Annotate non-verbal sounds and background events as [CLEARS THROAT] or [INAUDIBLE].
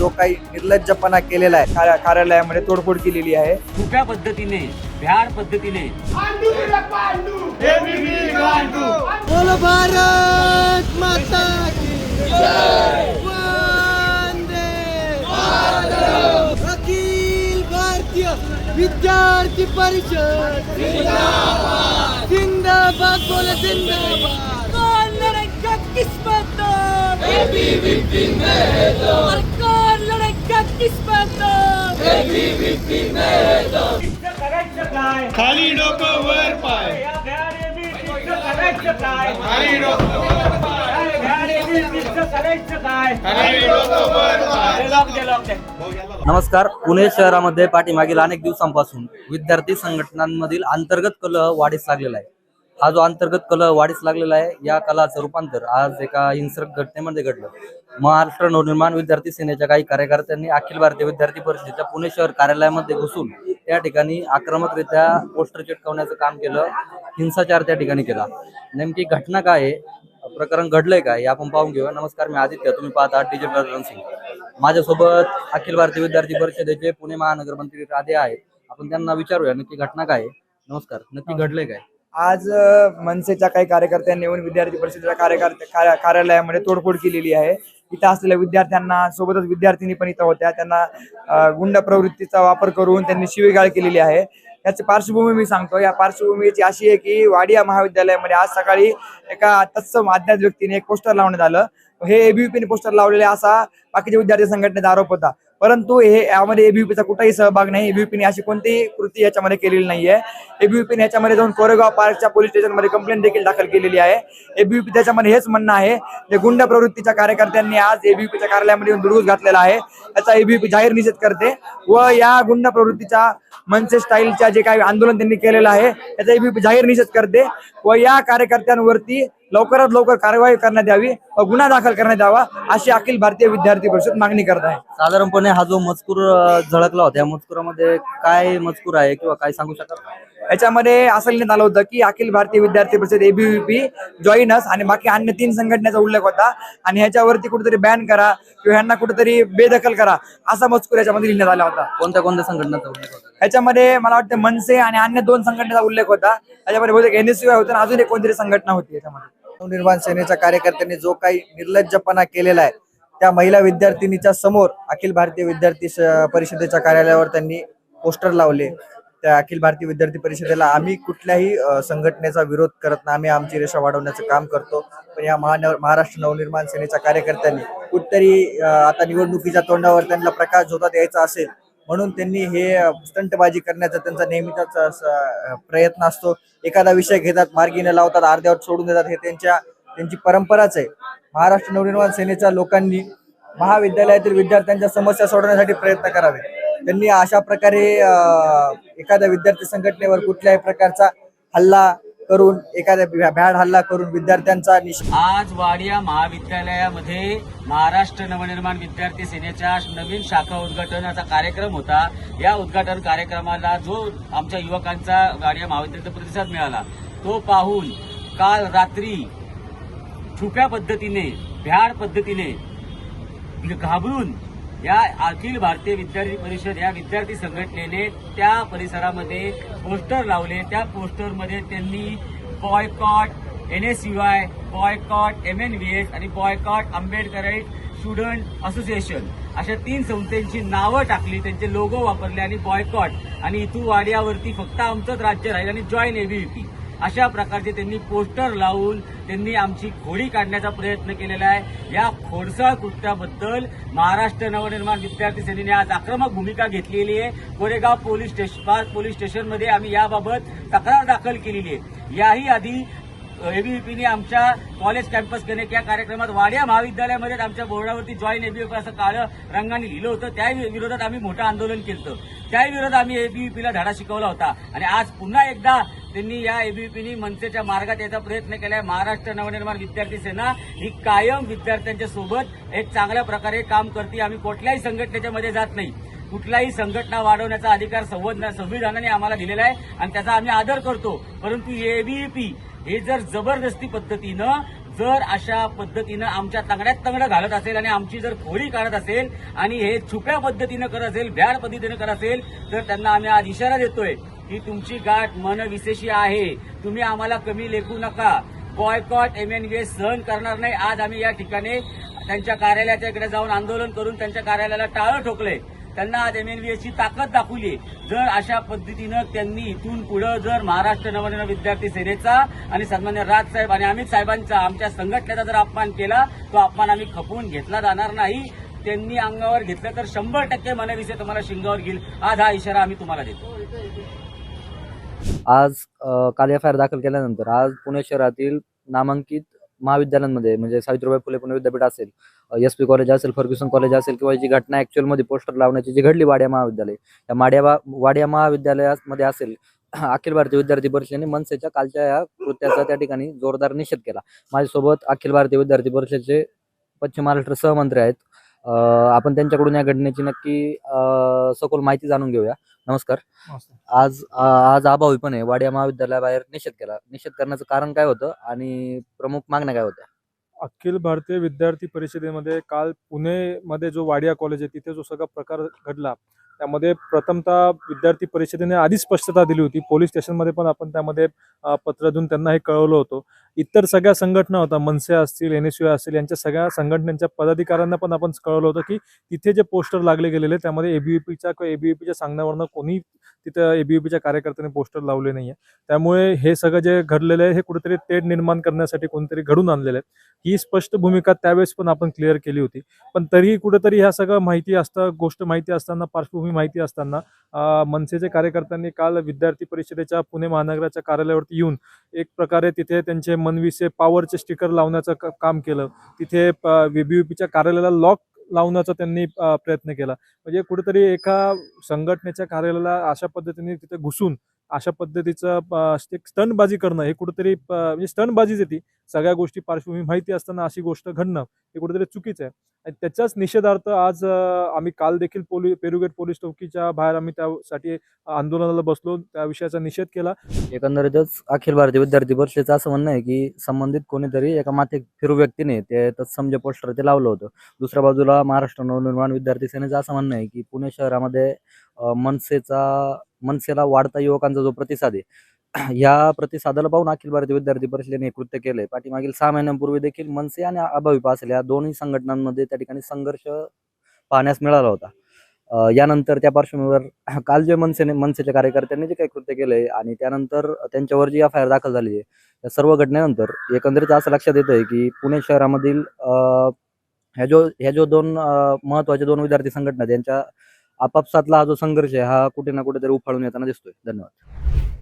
जो काही निर्लज्जपणा केलेला आहे कार्या- कार्यालयामध्ये तोडफोड केलेली आहे. छुप्या पद्धतीने भ्याड पद्धतीने. बोलो भारत माता की वंदे अखिल भारतीय विद्यार्थी परिषद। जिंदाबाद। बोले जिंदाबाद। किस्मत खाली डोकं वर पाय. खाली डोकं खाली डोकं वर पाय. नमस्कार. पुणे शहरामध्ये पाठीमागील अनेक दिवसांपासून विद्यार्थी संघटनांमधील अंतर्गत कलह वाढीस लागलेला आहे. हा जो अंतर्गत कला वाढीस लागलेला आहे या कलाचं रूपांतर आज एका हिंसक घटनेमध्ये घडलं. महाराष्ट्र नवनिर्माण विद्यार्थी सेनेच्या काही कार्यकर्त्यांनी अखिल भारतीय विद्यार्थी परिषदेच्या पुणे शहर कार्यालयामध्ये घुसून त्या ठिकाणी आक्रमकरित्या पोस्टर चिटकवण्याचं काम केलं हिंसाचार त्या ठिकाणी केला. नेमकी घटना काय आहे? प्रकरण घडलंय काय आपण पाहून घेऊया. नमस्कार मी आदित्य. तुम्ही पाहता डिजिटल रनसिंग माझ्यासोबत अखिल भारतीय विद्यार्थी परिषदेचे पुणे महानगर मंत्री राधे आहेत. आपण त्यांना विचारूया नक्की घटना काय नमस्कार. नक्की घडलंय काय? आज मनसेच्या काही कार्यकर्त्यांनी येऊन विद्यार्थी परिषदेच्या कार्यकर्ते कार्यालयामध्ये तोडफोड केलेली आहे. इथं असलेल्या विद्यार्थ्यांना सोबतच विद्यार्थिनी पण इथं होत्या. त्यांना गुंड प्रवृत्तीचा वापर करून त्यांनी शिवीगाळ केलेली आहे. याची पार्श्वभूमी मी सांगतो. या पार्श्वभूमीची अशी आहे की वाडिया महाविद्यालयामध्ये आज सकाळी एका तत्सम अज्ञात व्यक्तीने एक पोस्टर लावण्यात आलं. हे एबीपीने पोस्टर लावलेले असा बाकीच्या विद्यार्थी संघटनेचा आरोप होता. परंतु हे यामध्ये एबीव्हीपीचा कुठेही सहभाग नाही. एबीव्हीपीने अशी कोणतीही कृती याच्यामध्ये केलेली नाहीये. एबीव्हीपीने याच्यामध्ये जाऊन कोरेगाव पार्कच्या पोलीस स्टेशनमध्ये कंप्लेंट देखील दाखल केलेली आहे. एबीव्हीपी त्याच्यामध्ये हेच म्हणणं आहे. जे गुंड प्रवृत्तीच्या कार्यकर्त्यांनी आज एबीव्हीपीच्या कार्यालयामध्ये येऊन दुरुस्त घातलेला आहे. त्याचा एबीव्हीपी जाहीर निषेध करते व या गुंड प्रवृत्तीच्या मनसे स्टाईलच्या जे काही आंदोलन त्यांनी केलेलं आहे त्याचा जाहीर निषेध करते. व या कार्यकर्त्यांवरती लवकरात लवकर कारवाई करण्यात यावी व गुन्हा दाखल करण्यात यावा अशी अखिल भारतीय विद्यार्थी परिषद मागणी करत आहे. साधारणपणे हा जो मजकूर झळकला होता या मजकुरामध्ये काय मजकूर आहे किंवा काय सांगू शकाल? याच्यामध्ये असं लिहिण्यात आलं होतं की अखिल भारतीय विद्यार्थी परिषद एबीव्हीपी जॉईनस आणि बाकी अन्य तीन संघटनेचा उल्लेख होता. आणि ह्याच्यावरती कुठेतरी बॅन करा किंवा ह्यांना कुठेतरी बेदखल करा असा मजकूर याच्यामध्ये लिहिण्यात आला होता. कोणत्या कोणत्या संघटनाचा उल्लेख होता? ह्याच्यामध्ये मला वाटतं मनसे आणि अन्य दोन संघटनेचा उल्लेख होता. त्याच्यामध्ये बहुतेक एनएसयूआय होतं आणि अजून एक कोणतरी संघटना होती याच्यामध्ये. नवनिर्माण सेनेच्या कार्यकर्त्यांनी जो काही निर्लज्जपणा केलेला आहे त्या महिला विद्यार्थिनीच्या समोर अखिल भारतीय विद्यार्थी परिषदेच्या कार्यालयावर त्यांनी पोस्टर लावले. त्या अखिल भारतीय विद्यार्थी परिषदेला आम्ही कुठल्याही संघटनेचा विरोध करत नाही. आम्ही आमची रेषा वाढवण्याचं काम करतो. पण या महान महाराष्ट्र नवनिर्माण सेनेच्या कार्यकर्त्यांनी कुठतरी आता निवडणुकीच्या तोंडावर त्यांना प्रकाश झोता द्यायचा असेल म्हणून त्यांनी हे स्टंटबाजी करण्याचा त्यांचा नेहमीचाच प्रयत्न असतो. एखादा विषय घेतात मार्गीने लावतात अर्ध्यावर सोडून देतात हे त्यांच्या त्यांची परंपराच आहे. महाराष्ट्र नवनिर्माण सेनेच्या लोकांनी महाविद्यालयातील विद्यार्थ्यांच्या समस्या सोडवण्यासाठी प्रयत्न करावे. त्यांनी अशा प्रकारे एखाद्या विद्यार्थी संघटनेवर कुठल्याही प्रकारचा हल्ला करून एखाद्या भ्याड हल्ला करून विद्यार्थ्यांचा आज वाडिया महाविद्यालयामध्ये महाराष्ट्र नवनिर्माण विद्यार्थी सेनेच्या नवीन शाखा उद्घाटनाचा कार्यक्रम होता. या उद्घाटन कार्यक्रमाला जो आमच्या युवकांचा वाडिया महाविद्यालयाचा प्रतिसाद मिळाला तो पाहून काल रात्री छुप्या पद्धतीने भ्याड पद्धतीने घाबरून या अखिल भारतीय विद्यार्थी परिषद या विद्यार्थी संघटनेने त्या परिसरामध्ये पोस्टर लावले. त्या पोस्टरमध्ये त्यांनी boycott N S U I boycott M N V S आणि बॉयकॉट आंबेडकराईट स्टुडंट असोसिएशन अशा तीन संस्थांची नावं टाकली. त्यांचे लोगो वापरले आणि बॉयकॉट आणि इथू वाड्यावरती फक्त आमचंच राज्य राहील आणि जॉईन एबीव्हीपी अशा प्रकारचे त्यांनी पोस्टर लावून त्यांनी आमची खोडी काढण्याचा प्रयत्न केलेला आहे. या खोडसाळ कृत्याबद्दल महाराष्ट्र नवनिर्माण विद्यार्थी सेनेने आज आक्रमक भूमिका घेतलेली आहे. कोरेगाव पोलीस स्टेशन पोलीस स्टेशनमध्ये आम्ही याबाबत तक्रार दाखल केलेली आहे. याही आधी एबीव्हीपीने आमच्या कॉलेज कॅम्पस कनेक्ट या कार्यक्रमात वाड्या महाविद्यालयामध्ये आमच्या बोर्डावरती जॉईन एबीव्हीपी असं काळं रंगाने लिहिलं होतं. त्या विरोधात आम्ही मोठं आंदोलन केलं त्याही विरोधात आम्ही एबीव्हीपीला धडा शिकवला होता. आणि आज पुन्हा एकदा त्यांनी या एबीव्हीपीनी मनसेच्या मार्गात याचा प्रयत्न केलाय. महाराष्ट्र नवनिर्माण विद्यार्थी सेना ही कायम विद्यार्थ्यांच्या सोबत एक चांगल्या प्रकारे काम करते. आम्ही कुठल्याही संघटनेच्या मध्ये जात नाही. कुठलाही संघटना वाढवण्याचा अधिकार संविधानाने आम्हाला दिलेला आहे आणि त्याचा आम्ही आदर करतो. परंतु एबीव्हीपी हे जर जबरदस्ती पद्धतीनं जर अशा पद्धतीनं आमच्या तंगड्यात तंगडं घालत असेल आणि आमची जर खोळी काढत असेल आणि हे छुप्या पद्धतीनं करत असेल भ्याड पद्धतीनं करत असेल तर त्यांना आम्ही आज इशारा देतोय की तुमची गाठ मनविशेषी आहे. तुम्ही आम्हाला कमी लेखू नका. बॉयकॉट एम एन सहन करणार नाही. आज आम्ही या ठिकाणी त्यांच्या कार्यालयाच्या इकडे जाऊन आंदोलन करून त्यांच्या कार्यालयाला टाळं ठोकलंय. त्यांना आज एम ताकद दाखवली. जर अशा पद्धतीनं त्यांनी इथून पुढे जर महाराष्ट्र नवनिर्माण विद्यार्थी सेनेचा आणि सन्मान्य राजसाहेब आणि अमित साहेबांचा आमच्या संघटनेचा जर अपमान केला तो अपमान आम्ही खपवून घेतला जाणार नाही. त्यांनी अंगावर घेतलं तर शंभर टक्के मनविषय तुम्हाला शिंगावर घेईल. आज हा इशारा आम्ही तुम्हाला देतो. आज काल एफ आय आर दाखल केल्यानंतर आज पुणे शहरातील नामांकित महाविद्यालयांमध्ये म्हणजे सावित्रीबाई फुले पुणे विद्यापीठ असेल एस पी कॉलेज असेल फर्ग्युसन कॉलेज असेल किंवा जी घटना ॲक्च्युअलमध्ये पोस्टर लावण्याची जी घडली वाड्या महाविद्यालय या माड्या वाड्या महाविद्यालयामध्ये असेल [CLEARS THROAT] अखिल भारतीय विद्यार्थी परिषदेने मनसेच्या कालच्या या कृत्याचा त्या ठिकाणी जोरदार निषेध केला. माझ्यासोबत अखिल भारतीय विद्यार्थी परिषदेचे पश्चिम महाराष्ट्र सहमंत्री आहेत. आपण त्यांच्याकडून या घटनेची नक्की सखोल माहिती जाणून घेऊया. नमस्कार. आज आज अभावीपणे वाडिया महाविद्यालयाबाहेर निषेध केला. निषेध करण्याचं कारण काय होतं आणि प्रमुख मागण्या काय होत्या? अखिल भारतीय विद्यार्थी परिषदेमध्ये काल पुणेमध्ये जो वाडिया कॉलेज आहे तिथे जो सगळा प्रकार घडला त्यामध्ये प्रथमतः विद्यार्थी परिषदेने आधीच स्पष्टता दिली होती. पोलीस स्टेशनमध्ये पण आपण त्यामध्ये पत्र देऊन त्यांना हे कळवलं होतं. इतर सगळ्या संघटना होत्या मनसे असतील एन एस यू असतील यांच्या सगळ्या संघटनांच्या पदाधिकाऱ्यांना पण आपण कळवलं होतं की तिथे जे पोस्टर लागले गेलेले त्यामध्ये एबीव्हीपीच्या किंवा एबीव्हीपीच्या सांगण्यावरनं कोणी तिथं एबीव्हीपीच्या कार्यकर्त्यांनी पोस्टर लावले नाही आहे त्यामुळे हे सगळं जे घडलेलं आहे हे कुठेतरी तेढ निर्माण करण्यासाठी कोणतरी घडून आणलेलं आहे. ही स्पष्ट भूमिका त्यावेळेस पण आपण क्लिअर केली होती. पण तरीही कुठेतरी ह्या सगळं माहिती असता गोष्ट माहिती असताना पार्श्वभूमी माहिती असताना मनसेचे कार्यकर्त्यांनी काल विद्यार्थी परिषदेच्या पुणे महानगराच्या कार्यालयावरती येऊन एक प्रकारे तिथे त्यांचे मनवीचे पॉवरचे स्टिकर लावण्याचं काम केलं. तिथे व्हीबीयूपीच्या कार्यालयाला लॉक लावण्याचा त्यांनी प्रयत्न केला. म्हणजे कुठेतरी एका संघटनेच्या कार्यालयाला अशा पद्धतीने तिथे घुसून अशा पद्धतीचं अं, एक करणं हे कुठेतरी म्हणजे स्टनबाजीच येते सगळ्या गोष्टी पार्श्वभूमी माहिती असताना अशी गोष्ट घडणं हे कुठेतरी चुकीचं आहे. आणि त्याच्याच निषेधार्थ आज आम्ही काल देखील पोली पेरुगेट पोलीस चौकीच्या बाहेर आम्ही त्यासाठी आंदोलनाला बसलो त्या विषयाचा निषेध केला. एकंदरीतच अखिल भारतीय विद्यार्थी परिषदेचं असं म्हणणं आहे की संबंधित कोणीतरी एका माथे फिरू व्यक्तीने ते तत्समजे पोस्टर ते लावलं होतं. दुसऱ्या बाजूला महाराष्ट्र नवनिर्माण विद्यार्थी सेनेचं असं म्हणणं आहे की पुणे शहरामध्ये मनसेचा मनसेला वाढता युवकांचा जो प्रतिसाद आहे [CLEARS THROAT] या प्रतिसादाला पाहून अखिल भारतीय विद्यार्थी परिषदेने हे कृत्य केलंय. पाठीमागील सहा महिन्यांपूर्वी देखील मनसे आणि अभाविप पासल या दोन्ही संघटनांमध्ये त्या ठिकाणी संघर्ष पाहण्यास मिळाला होता. यानंतर त्या पार्श्वभूमीवर [CLEARS THROAT] काल जे मनसेने मनसेच्या कार्यकर्त्यांनी जे काही कृत्य केलंय आणि त्यानंतर त्यांच्यावर जी एफ आय आर दाखल झाली आहे या सर्व घटनेनंतर एकंदरीत असं लक्षात येत आहे की पुणे शहरामधील अं, ह्या जो ह्या जो दोन अं, महत्त्वाच्या दोन विद्यार्थी संघटना आहेत, आपापसातला हा जो संघर्ष आहे हा कुठे ना कुठेतरी उफाळून येताना दिसतोय. धन्यवाद.